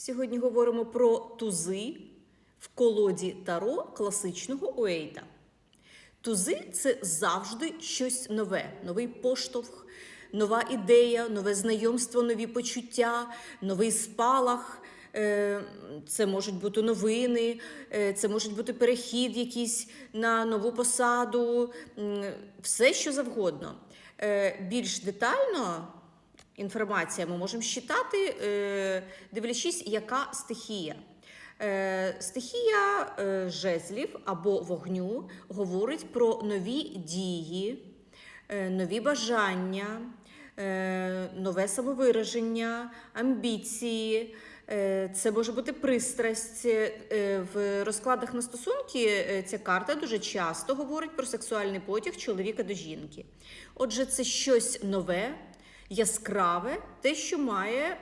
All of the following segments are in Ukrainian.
Сьогодні говоримо про тузи в колоді Таро класичного Уейта. Тузи це завжди щось нове, новий поштовх, нова ідея, нове знайомство, нові почуття, новий спалах. Е, Це можуть бути новини, е, це можуть бути перехід якийсь на нову посаду, все що завгодно. Е, Більш детально інформація ми можемо считати, е, дивлячись, яка стихія. Е, Стихія е, жезлів або вогню говорить про нові дії, нові бажання, нове самовираження, амбіції. Це може бути пристрасть. В розкладах на стосунки ця карта дуже часто говорить про сексуальний потяг чоловіка до жінки. Отже, це щось нове, яскраве, те, що має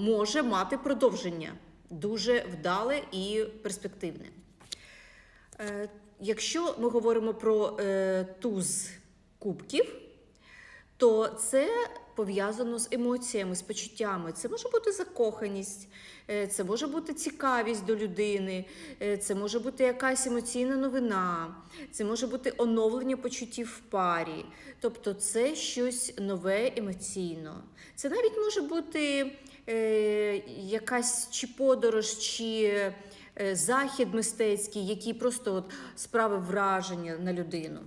може мати продовження дуже вдале і перспективне. Е, Якщо ми говоримо про е, туз кубків, то це пов'язано з емоціями, з почуттями. Це може бути закоханість, е, це може бути цікавість до людини, е, це може бути якась емоційна новина, це може бути оновлення почуттів в парі. Тобто це щось нове емоційно. Це навіть може бути е, якась чи подорож, чи захід мистецький, який просто от справив враження на людину.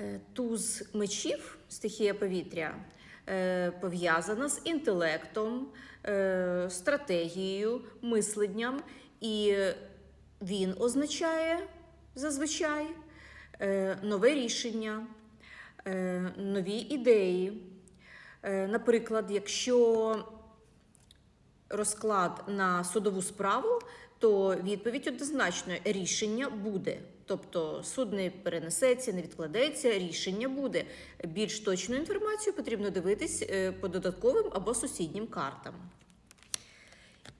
Е, Туз мечів, стихія повітря, е, пов'язана з інтелектом, е, стратегією, мисленням, і він означає зазвичай нове рішення, нові ідеї. Наприклад, якщо розклад на судову справу, то відповідь однозначно рішення буде. Тобто суд не перенесеться, не відкладеться, рішення буде. Більш точну інформацію потрібно дивитись е, по додатковим або сусіднім картам.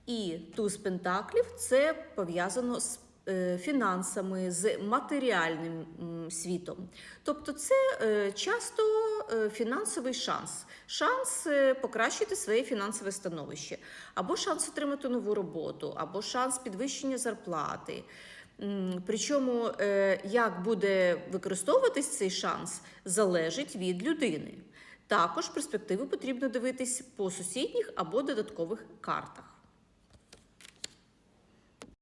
І туз пентаклів це пов'язано з е, фінансами, з матеріальним світом. Тобто, це е, часто фінансовий шанс, шанс покращити своє фінансове становище, або шанс отримати нову роботу, або шанс підвищення зарплати. Причому, е, як буде використовуватись цей шанс, залежить від людини. Також перспективи потрібно дивитись по сусідніх або додаткових картах.